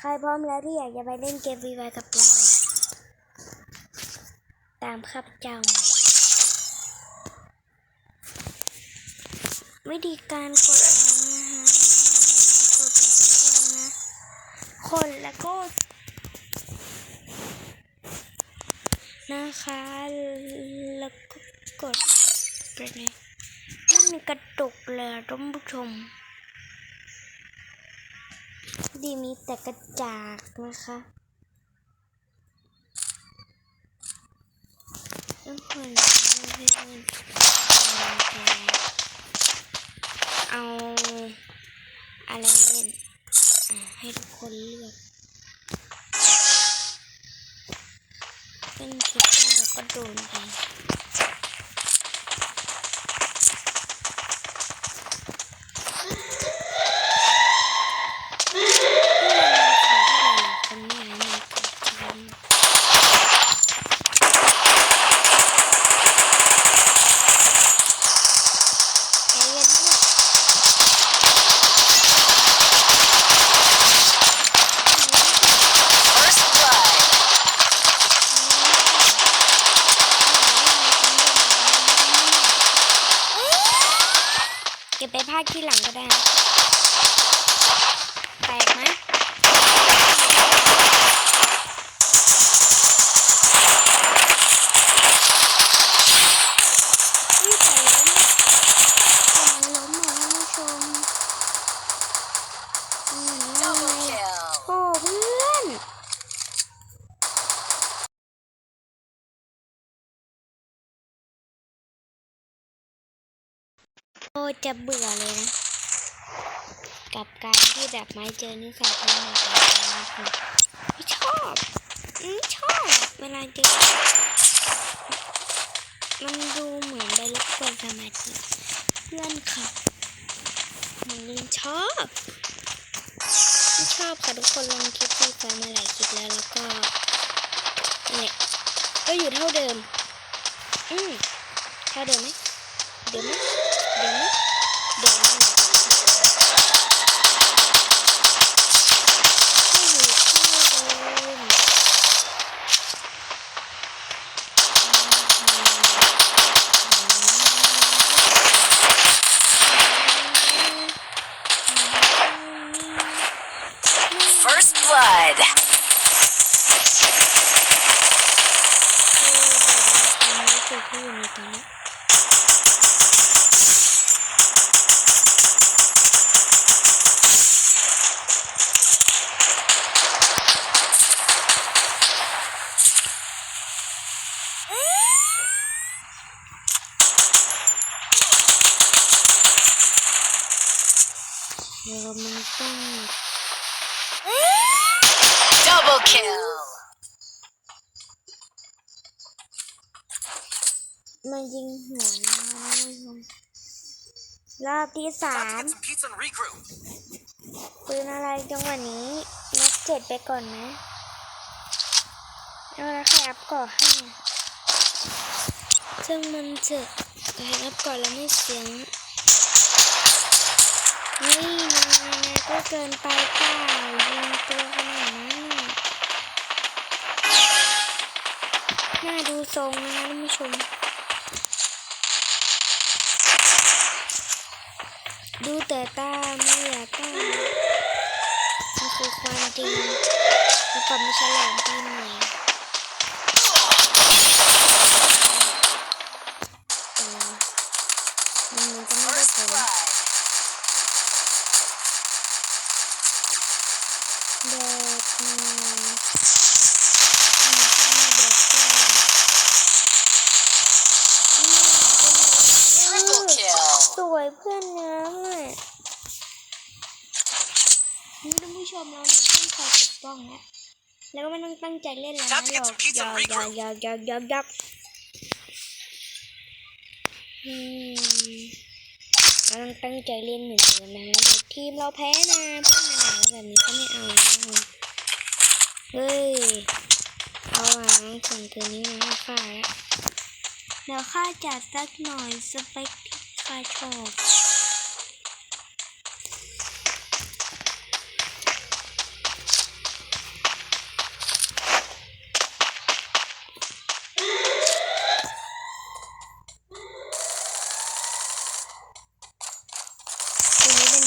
ใครพร้อมแล้วที่อยากจะไปเล่นเกมวีไวกับเราตามข้าพเจ้ามาวิธีการกดนะคะกดแบบนี้เลยนะ คนแล้วก็ นะคะ แล้วก็กดไปเลยไม่มีกระตุกเลยท่านผู้ชม ดีมีแต่กระจากนะคะทุกคนเอาอะไรเล่นให้ทุกคนเลือกเป็นคลิปแล้วก็โดนไปคนไม่หายมันกดจริงใจเย็นด้วย First blood. เก็บไปภาค ที่หลังก็ได้นะแตกไหมอุ๊ยแต่ล้มอะแต่มันล้มอะท่านผู้ชมอืมยังไง Double kill. โอ้เพื่อน โอ้จะเบื่อเลยนะ กับการที่แบบไม้เจอนิสัยที่ไม่ดีไม่ชอบไม่ชอบเวลาเจอมันดูเหมือนได้รบกวนสมาธิเพื่อนค่ะมันยังชอบไม่ชอบค่ะทุกคนลงคลิปฟรีไฟมาหลายคลิปแล้วแล้วก็เนี่ยก็อยู่เท่าเดิม อืมเท่าเดิมไหมเดิมไหม เ Double kill. มายิงหัวนะท่านผู้ชมรอบที่สาม Time to get some pizza and regroup. ปืนอะไรจังหวะนี้นับเจ็ดไปก่อนนะเอาละใครอัพก่อนให้ซึ่งมันเจะใครอัพก่อนแล้วไม่เสียงนี่นายนายก็เกินไปเปล่ายิงตัวขนาดนั้น น่าดูทรงนะท่านผู้ชม ดูแต่ตาไม่อยากได้มันคือความจริงแล้วก็ไม่ฉลองปีใหม่ วยเพื่อนน้ำอะนี่ท่านผู้ชมเราเนี่ยต้องคอยปกป้องนะแล้วก็ไม่ต้องตั้งใจเล่นแล้วนะ Time to หย get อก some pizza หยอก and หยอก regroup. หยอกหยอกหยอกหยอกหยอกอืมเราต้องตั้งใจเล่นเหมือนเดิมนะแล้วเดี๋ยวทีมเราแพ้นะเพื่อนมาหนาแบบนี้ก็ไม่เอานะเฮ้ยเอาอะน้องส่งตัวนี้มาให้ข้าแล้วเดี๋ยวข้าจัดสักหน่อยสเป ค่ายชอบ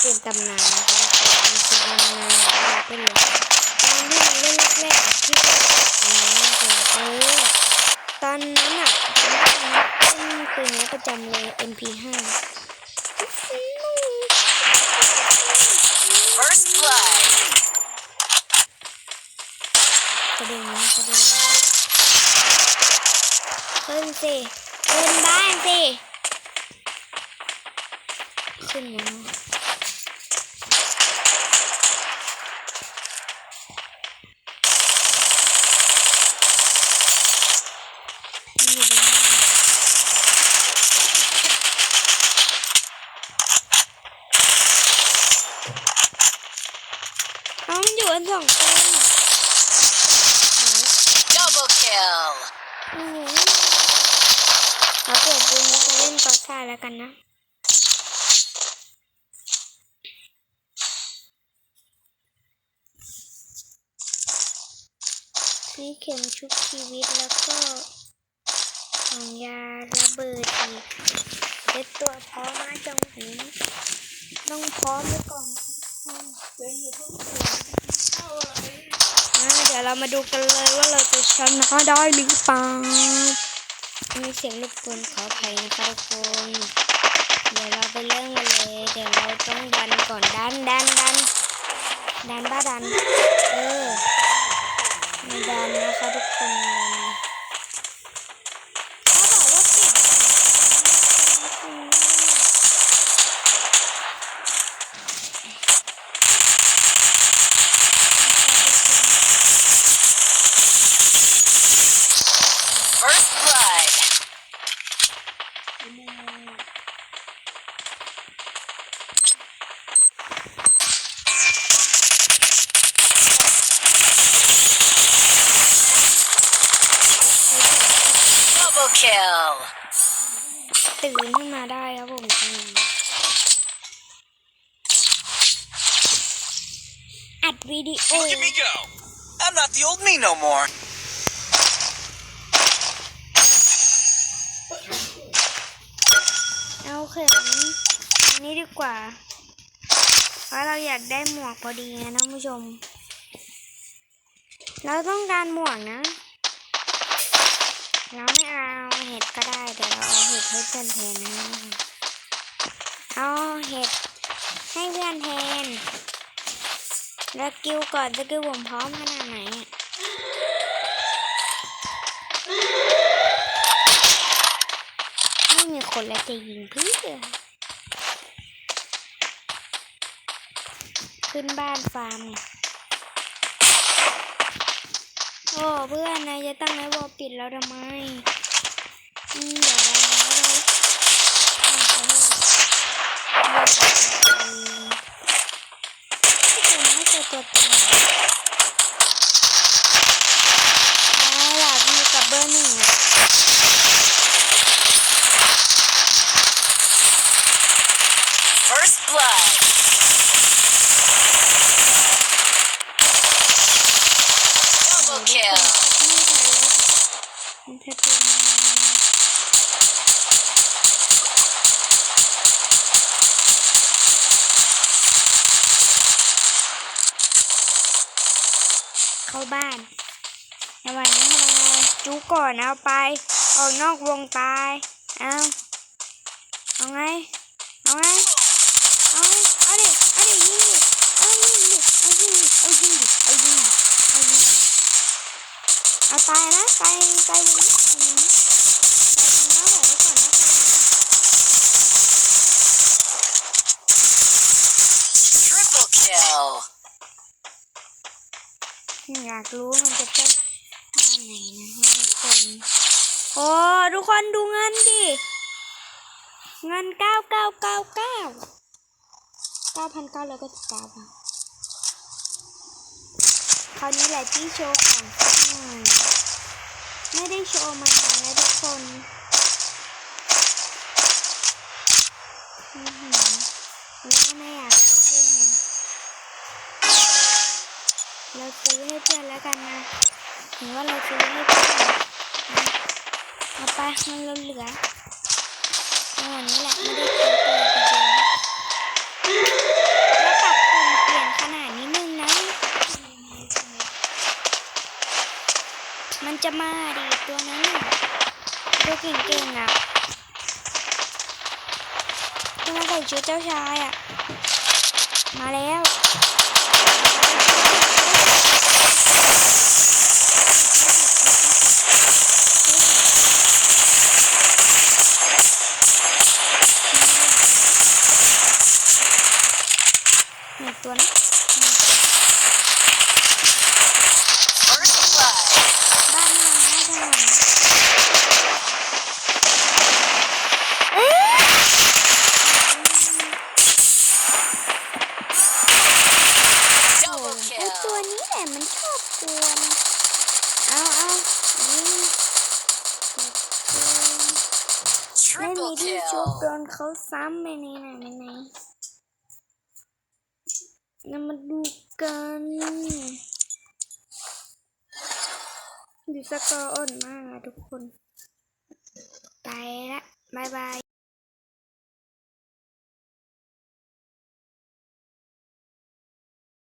เกมตำนานนะคะเป็นเกมตำนานเราเป็นตอนที่เราเล่นแรกๆที่อันนั้นเกมเออตอนนั้นอะ ปืนนี้ประจำเลย MP5 First blood. กระเด็นนะกระเด็นขึ้นสิขึ้นบ้านสิขึ้นมาอ นอยู่กันสองคน Double kill. โอ้โหเราเปิดดูนี้จะเล่นกอซ่าแล้วกันนะมีเข็มชุบชีวิตแล้วก็ของยาระเบิดอีกเด็ดตัวพร้อมมาจังหวะนี้ต้องพร้อมไว้ก่อนอ่าเดี๋ยว เรามาดูกันเลยว่าเราจะชนะได้หรือเปล่ามีเสียงรบกวนขออภัยนะคะทุกคนเดี๋ยวเราไปเริ่มกันเลย เดี๋ยวเราต้องดันก่อนดันดันดันดันบ้าดัน เออไม่ดันนะคะทุกคนดัน kill. ตื่นขึ้นมาได้ครับผมตอนนี้อัดวิดีโอ Look at me go. I'm not the old me no more. เอาเข็มอันนี้ดีกว่า เพราะเราอยากได้หมวกพอดีนะท่านผู้ชม เราต้องการหมวกนะ เราไม่เอาเห็ดก็ได้แต่เราเอาเห็ดให้เพื่อนแทนนะเอาเห็ดให้เพื่อนแทนแล้วกิวก่อนสกิลผมพร้อมขนาดไหนไม่มีคนแล้วจะยิงเพื่อขึ้นบ้านฟาร์มไง โอ้เพื่อนนายจะตั้งไว้วอปิดแล้วทำไมอืมเดี๋ยวเราไม่ได้อืมขอโทษไม่เจอตัวตนเอาล่ะมีกับเบอร์หนึ่งอะ First blood. Double kill. ไม่ทันแล้วมันจะเป็นเข้าบ้านในวันนี้ทำไมจูก่อนเอาไป ออกนอกวงตายเอาเอาไง เอาไง เอาไงเอาดิเอาดิยิงดิเอายิงดิเอายิงดิเอายิงดิเอายิงดิ เอาตายนะตายตายอย่างนี้ตายอย่างนี้ตายอย่างนี้บอกไว้ก่อนนะตายนะ Triple kill. อยากรู้มันจะเป็นท่าไหนนะคะทุกคนโอ้ทุกคนดูเงินดิ เงินเก้าเก้าเก้าเก้าเก้าพันเก้าร้อยเก้าสิบเก้าบาท คราวนี้แหละที่โชว์ของสักหน่อยไม่ได้โชว์มานานแล้วทุกคนหือแล้วไม่อยากด้วยไงเราซื้อให้เพื่อนแล้วกันนะถือว่าเราซื้อให้เพื่อนเอาไปมันเราเหลือวันนี้แหละไม่ได้ซื้อตัวจริงๆ มันจะมาดิตัวนั้นตัวเก่งๆอะที่มาใส่ชุดเจ้าชายอะ มาแล้ว ที่ชุบโด kill. นเขาซ้ำไปในไหนไปไหนเรามาดูกันดูสกอร์อ่อนมากทุกคนไปละบายบาย